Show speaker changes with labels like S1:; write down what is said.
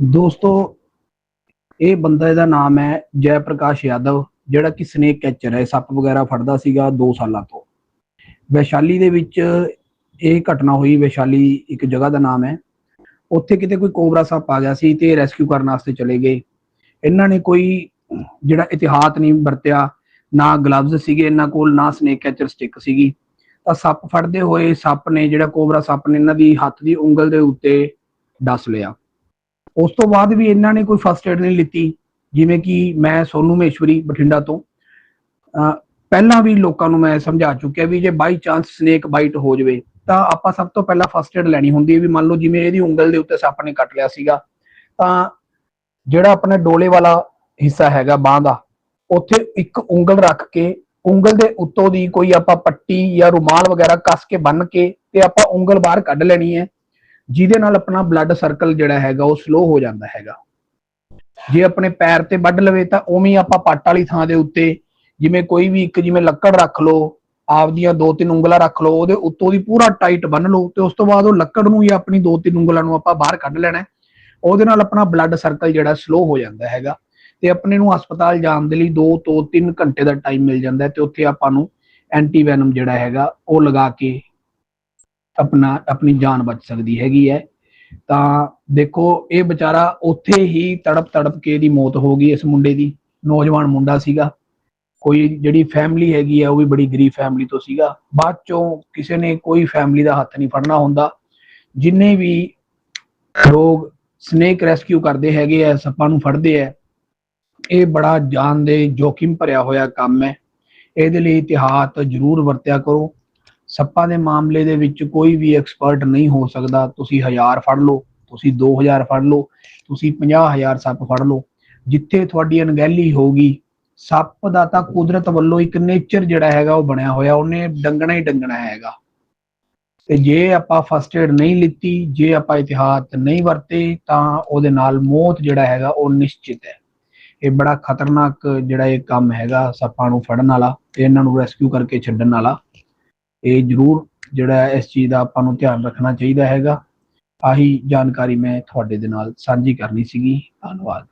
S1: ਦੋਸਤੋ, ਇਹ ਬੰਦੇ ਦਾ ਨਾਮ ਹੈ ਜੈ ਪ੍ਰਕਾਸ਼ ਯਾਦਵ, ਜਿਹੜਾ ਕਿ ਸਨੇਕ ਕੈਚਰ ਹੈ, ਸੱਪ ਵਗੈਰਾ ਫੜਦਾ ਸੀਗਾ 2 ਸਾਲਾਂ ਤੋਂ। ਵੈਸ਼ਾਲੀ ਦੇ ਵਿੱਚ ਇਹ ਘਟਨਾ ਹੋਈ, ਵੈਸ਼ਾਲੀ ਇੱਕ ਜਗ੍ਹਾ ਦਾ ਨਾਮ ਹੈ। ਉੱਥੇ ਕਿਤੇ ਕੋਈ ਕੋਬਰਾ ਸੱਪ ਆ ਗਿਆ ਸੀ ਤੇ ਰੈਸਕਿਊ ਕਰਨ ਵਾਸਤੇ ਚਲੇ ਗਏ। ਇਹਨਾਂ ਨੇ ਕੋਈ ਜਿਹੜਾ ਇਤਿਹਾਤ ਨਹੀਂ ਵਰਤਿਆ, ਨਾ ਗਲਵਜ਼ ਸੀਗੇ ਇਹਨਾਂ ਕੋਲ, ਨਾ ਸਨੇਕ ਕੈਚਰ ਸਟਿਕ ਸੀਗੀ। ਤਾਂ ਸੱਪ ਫੜਦੇ ਹੋਏ ਸੱਪ ਨੇ ਜਿਹੜਾ ਕੋਬਰਾ ਸੱਪ ਨੇ, ਇਹਨਾਂ ਦੀ ਹੱਥ ਦੀ ਉਂਗਲ ਦੇ ਉੱਤੇ ਡਸ ਲਿਆ। ਉਸ ਤੋਂ ਬਾਅਦ ਵੀ ਇਹਨਾਂ ਨੇ ਕੋਈ ਫਸਟ ਏਡ ਨਹੀਂ ਲਿੱਤੀ, ਜਿਵੇਂ ਕਿ ਮੈਂ ਸੋਨੂ ਮਹੇਸ਼ਵਰੀ ਬਠਿੰਡਾ ਤੋਂ। ਪਹਿਲਾਂ ਵੀ ਲੋਕਾਂ ਨੂੰ ਮੈਂ ਸਮਝਾ ਚੁੱਕਿਆ ਵੀ ਜੇ ਬਾਈ ਚਾਂਸ ਸਨੇਕ ਬਾਈਟ ਹੋ ਜਵੇ, ਤਾਂ ਆਪਾਂ ਸਭ ਤੋਂ ਪਹਿਲਾਂ ਫਸਟ ਏਡ ਲੈਣੀ ਹੁੰਦੀ ਹੈ ਵੀ ਮੰਨ ਲਓ ਜਿਵੇਂ ਇਹਦੀ ਉਂਗਲ ਦੇ ਉੱਤੇ ਸੱਪ ਨੇ ਕੱਟ ਲਿਆ ਸੀਗਾ, ਤਾਂ ਜਿਹੜਾ ਆਪਣਾ ਡੋਲੇ ਵਾਲਾ ਹਿੱਸਾ ਹੈਗਾ ਬਾਹ ਦਾ, ਉੱਥੇ ਇੱਕ ਉਂਗਲ ਰੱਖ ਕੇ, ਉਂਗਲ ਦੇ ਉੱਤੋਂ ਦੀ ਕੋਈ ਆਪਾਂ ਪੱਟੀ ਜਾਂ ਰੁਮਾਲ ਵਗੈਰਾ ਕੱਸ ਕੇ ਬੰਨ ਕੇ ਤੇ ਆਪਾਂ ਉਂਗਲ ਬਾਹਰ ਕੱਢ ਲੈਣੀ ਹੈ। ਜਿਹਦੇ ਨਾਲ ਆਪਣਾ ਬਲੱਡ ਸਰਕਲ ਜਿਹੜਾ ਹੈਗਾ ਉਹ ਸਲੋ ਹੋ ਜਾਂਦਾ ਹੈਗਾ। ਜੇ ਆਪਣੇ ਪੈਰ ਤੇ ਵੱਢ ਲਵੇ ਤਾਂ ਉਵੇਂ ਆਪਾਂ ਪੱਟ ਵਾਲੀ ਥਾਂ ਦੇ ਉੱਤੇ ਜਿਵੇਂ ਕੋਈ ਵੀ ਇੱਕ ਜਿਵੇਂ ਲੱਕੜ ਰੱਖ ਲਓ, ਆਪਦੀਆਂ ਦੋ ਤਿੰਨ ਉਂਗਲਾਂ ਰੱਖ ਲਓ, ਉਹਦੇ ਉੱਤੋਂ ਦੀ ਪੂਰਾ ਟਾਈਟ ਬੰਨ ਲਓ ਤੇ ਉਸ ਤੋਂ ਬਾਅਦ ਉਹ ਲੱਕੜ ਨੂੰ ਜਾਂ ਆਪਣੀ ਦੋ ਤਿੰਨ ਉਂਗਲਾਂ ਨੂੰ ਆਪਾਂ ਬਾਹਰ ਕੱਢ ਲੈਣਾ। ਉਹਦੇ ਨਾਲ ਆਪਣਾ ਬਲੱਡ ਸਰਕਲ ਜਿਹੜਾ ਸਲੋ ਹੋ ਜਾਂਦਾ ਹੈਗਾ ਤੇ ਆਪਣੇ ਨੂੰ ਹਸਪਤਾਲ ਜਾਣ ਦੇ ਲਈ 2 ਤੋਂ 3 ਘੰਟੇ ਦਾ ਟਾਈਮ ਮਿਲ ਜਾਂਦਾ ਹੈ ਤੇ ਉੱਥੇ ਆਪਾਂ ਨੂੰ ਐਂਟੀਵੈਨਮ ਜਿਹੜਾ ਹੈਗਾ ਉਹ ਲਗਾ ਕੇ ਆਪਣਾ, ਆਪਣੀ ਜਾਨ ਬਚ ਸਕਦੀ ਹੈਗੀ ਹੈ। ਤਾਂ ਦੇਖੋ, ਇਹ ਵਿਚਾਰਾ ਉੱਥੇ ਹੀ ਤੜਪ ਤੜਪ ਕੇ ਦੀ ਮੌਤ ਹੋ ਗਈ ਇਸ ਮੁੰਡੇ ਦੀ। ਨੌਜਵਾਨ ਮੁੰਡਾ ਸੀਗਾ। ਕੋਈ ਜਿਹੜੀ ਫੈਮਿਲੀ ਹੈਗੀ ਆ, ਉਹ ਵੀ ਬੜੀ ਗਰੀਬ ਫੈਮਿਲੀ ਤੋਂ ਸੀਗਾ। ਬਾਅਦ ਚੋਂ ਕਿਸੇ ਨੇ ਕੋਈ ਫੈਮਿਲੀ ਦਾ ਹੱਥ ਨਹੀਂ ਫੜਨਾ ਹੁੰਦਾ। ਜਿੰਨੇ ਵੀ ਲੋਕ ਸਨੇਕ ਰੈਸਕਿਊ ਕਰਦੇ ਹੈਗੇ ਆ, ਸੱਪਾਂ ਨੂੰ ਫੜਦੇ ਆ, ਇਹ ਬੜਾ ਜਾਨ ਦੇ ਜੋਖਿਮ ਭਰਿਆ ਹੋਇਆ ਕੰਮ ਹੈ। ਇਹਦੇ ਲਈ ਇਤਿਹਾਸ ਜ਼ਰੂਰ ਵਰਤਿਆ ਕਰੋ। ਸੱਪਾਂ ਦੇ ਮਾਮਲੇ ਦੇ ਵਿੱਚ ਕੋਈ ਵੀ ਐਕਸਪਰਟ ਨਹੀਂ ਹੋ ਸਕਦਾ। ਤੁਸੀਂ 1000 ਫੜ ਲਓ, ਤੁਸੀਂ 2000 ਫੜ ਲਓ, ਤੁਸੀਂ 50000 ਸੱਪ ਫੜ ਲਓ। ਜਿੱਥੇ ਤੁਹਾਡੀ ਅਣਗਹਿਲੀ ਹੋਊਗੀ, ਸੱਪ ਦਾ ਤਾਂ ਕੁਦਰਤ ਵੱਲੋਂ ਇੱਕ ਨੇਚਰ ਜਿਹੜਾ ਹੈਗਾ ਉਹ ਬਣਿਆ ਹੋਇਆ, ਉਹਨੇ ਡੰਗਣਾ ਹੀ ਡੰਗਣਾ ਹੈਗਾ। ਤੇ ਜੇ ਆਪਾਂ ਫਸਟ ਏਡ ਨਹੀਂ ਲਿੱਤੀ, ਜੇ ਆਪਾਂ ਇਤਿਹਾਤ ਨਹੀਂ ਵਰਤੇ, ਤਾਂ ਉਹਦੇ ਨਾਲ ਮੌਤ ਜਿਹੜਾ ਹੈਗਾ ਉਹ ਨਿਸ਼ਚਿਤ ਹੈ। ਇਹ ਬੜਾ ਖਤਰਨਾਕ ਜਿਹੜਾ ਇਹ ਕੰਮ ਹੈਗਾ ਸੱਪਾਂ ਨੂੰ ਫੜਨ ਵਾਲਾ ਤੇ ਇਹਨਾਂ ਨੂੰ ਰੈਸਕਿਊ ਕਰਕੇ ਛੱਡਣ ਵਾਲਾ। ਇਹ ਜ਼ਰੂਰ ਜਿਹੜਾ ਇਸ ਚੀਜ਼ ਦਾ ਆਪਾਂ ਨੂੰ ਧਿਆਨ ਰੱਖਣਾ ਚਾਹੀਦਾ ਹੈਗਾ। ਆਹੀ ਜਾਣਕਾਰੀ ਮੈਂ ਤੁਹਾਡੇ ਦੇ ਨਾਲ ਸਾਂਝੀ ਕਰਨੀ ਸੀਗੀ। ਧੰਨਵਾਦ।